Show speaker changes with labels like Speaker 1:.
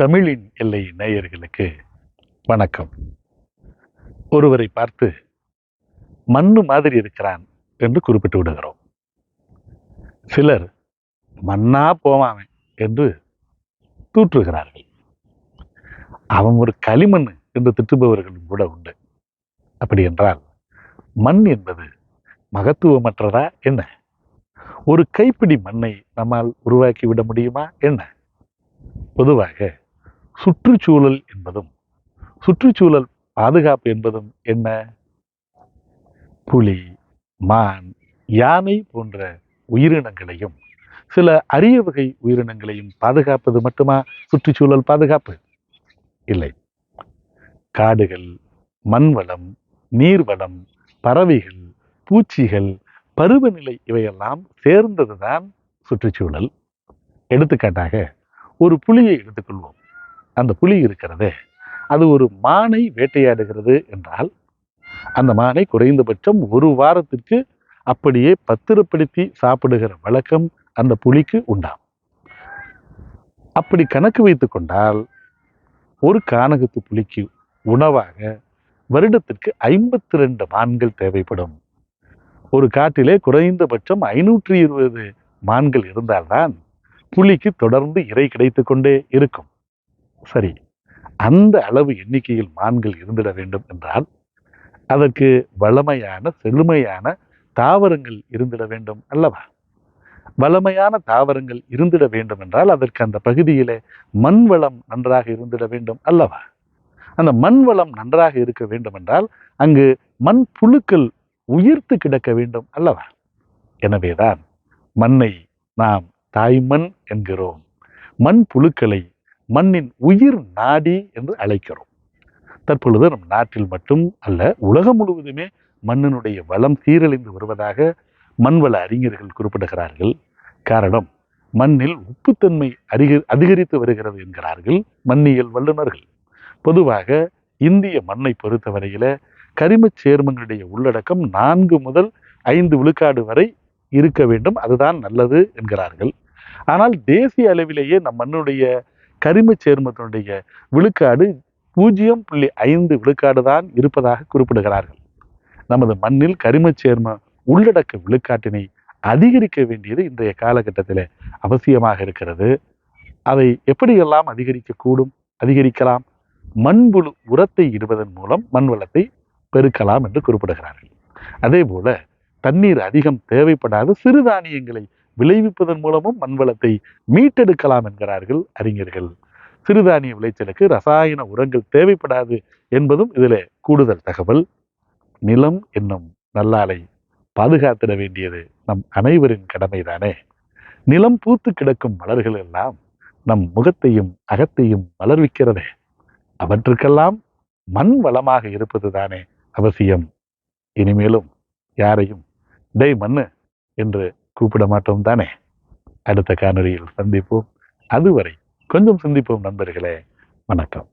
Speaker 1: தமிழின் எல்லை நேயர்களுக்கு வணக்கம். ஒருவரை பார்த்து மண்ணு மாதிரி இருக்கிறான் என்று குறிப்பிட்டு விடுகிறோம். சிலர் மண்ணா போவான் என்று தூற்றுகிறார்கள். அவன் ஒரு களிமண் என்று திட்டுபவர்களும் கூட உண்டு. அப்படி என்றால் மண் என்பது மகத்துவமற்றதா என்ன? ஒரு கைப்பிடி மண்ணை நம்மால் உருவாக்கி விட முடியுமா என்ன? பொதுவாக சுற்றுச்சூழல் என்பதும் சுற்றுச்சூழல் பாதுகாப்பு என்பதும் என்ன? புலி மான் யானை போன்ற உயிரினங்களையும் சில அரிய வகை உயிரினங்களையும் பாதுகாப்பது மட்டுமா சுற்றுச்சூழல் பாதுகாப்பு? இல்லை. காடுகள் மண்வளம் நீர்வளம் பறவைகள் பூச்சிகள் பருவநிலை இவையெல்லாம் சேர்ந்ததுதான் சுற்றுச்சூழல். எடுத்துக்காட்டாக ஒரு புலியை எடுத்துக்கொள்வோம். அந்த புலி இருக்கிறதே அது ஒரு மானை வேட்டையாடுகிறது என்றால் அந்த மானை குறைந்தபட்சம் ஒரு வாரத்திற்கு அப்படியே பத்திரப்படுத்தி சாப்பிடுகிற வழக்கம் அந்த புலிக்கு உண்டாம். அப்படி கணக்கு வைத்து கொண்டால் ஒரு கானகத்து புலிக்கு உணவாக வருடத்திற்கு ஐம்பத்தி ரெண்டு மான்கள் தேவைப்படும். ஒரு காட்டிலே குறைந்தபட்சம் ஐநூற்றி இருபது மான்கள் இருந்தால்தான் புலிக்கு தொடர்ந்து இறை கிடைத்து கொண்டே இருக்கும். சரி அந்த அளவு எண்ணிக்கையில் மான்கள் இருந்திட வேண்டும் என்றால் அதற்கு வளமையான செழுமையான தாவரங்கள் இருந்திட வேண்டும் அல்லவா? வளமையான தாவரங்கள் இருந்திட வேண்டும் என்றால் அதற்கு அந்த பகுதியிலே மண் வளம் நன்றாக இருந்திட வேண்டும் அல்லவா? அந்த மண் வளம் நன்றாக இருக்க வேண்டும் என்றால் அங்கு மண் புழுக்கள் உயிர்த்து கிடக்க வேண்டும் அல்லவா? எனவேதான் மண்ணை நாம் தாய்மண் என்கிறோம். மண் புழுக்களை மண்ணின் உயிர் நாடி என்று அழைக்கிறோம். தற்பொழுது நம் நாட்டில் மட்டும் அல்ல உலகம் முழுவதுமே மண்ணினுடைய வளம் சீரழிந்து வருவதாக மண்வள அறிஞர்கள் குறிப்பிடுகிறார்கள். காரணம் மண்ணில் உப்புத்தன்மை அதிக அதிகரித்து வருகிறது என்கிறார்கள் மண்ணியல் வல்லுநர்கள். பொதுவாக இந்திய மண்ணை பொறுத்தவரையில் கரிமச் சேர்மங்களுடைய உள்ளடக்கம் நான்கு முதல் ஐந்து விழுக்காடு வரை இருக்க வேண்டும் அதுதான் நல்லது என்கிறார்கள். ஆனால் தேசிய அளவிலேயே நம் மண்ணுடைய கரிமச் சேர்மத்தினுடைய விழுக்காடு பூஜ்ஜியம் புள்ளி ஐந்து விழுக்காடு தான் இருப்பதாக குறிப்பிடுகிறார்கள். நமது மண்ணில் கரிமச் சேர்ம உள்ளடக்க விழுக்காட்டினை அதிகரிக்க வேண்டியது இன்றைய காலகட்டத்தில் அவசியமாக இருக்கிறது. அதை எப்படியெல்லாம் அதிகரிக்கக்கூடும்? அதிகரிக்கலாம். மண்புழு உரத்தை இடுவதன் மூலம் மண் வளத்தை பெருக்கலாம் என்று குறிப்பிடுகிறார்கள். அதே போல தண்ணீர் அதிகம் தேவைப்படாத சிறுதானியங்களை விளைவிப்பதன் மூலமும் மண் வளத்தை மீட்டெடுக்கலாம் என்கிறார்கள் அறிஞர்கள். சிறுதானிய விளைச்சலுக்கு ரசாயன உரங்கள் தேவைப்படாது என்பதும் இதில் கூடுதல் தகவல். நிலம் என்னும் நல்லாலை பாதுகாத்திட வேண்டியது நம் அனைவரின் கடமைதானே. நிலம் பூத்து கிடக்கும் மலர்கள் எல்லாம் நம் முகத்தையும் அகத்தையும் மலர்விக்கிறதே. அவற்றுக்கெல்லாம் மண் வளமாக இருப்பது தானே அவசியம். இனிமேலும் யாரையும் டேய் மண்ணு என்று கூப்பிட மாட்டோம் தானே? அடுத்த காணொலியில் சந்திப்போம். அதுவரை கொஞ்சம் சிந்திப்போம் நண்பர்களே. வணக்கம்.